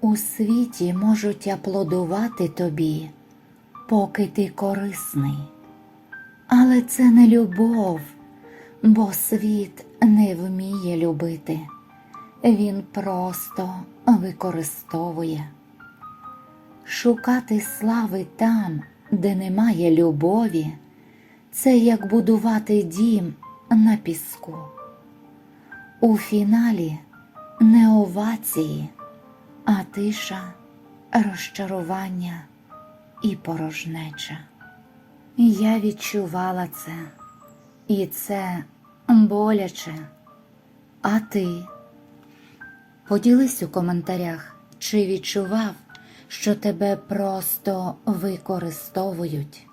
У світі можуть аплодувати тобі, поки ти корисний. Але це не любов, бо світ не вміє любити. Він просто використовує. Шукати слави там, де немає любові, це як будувати дім на піску. У фіналі не овації, а тиша, розчарування і порожнеча. Я відчувала це, і це боляче. А ти? Поділись у коментарях, чи відчував, що тебе просто використовують.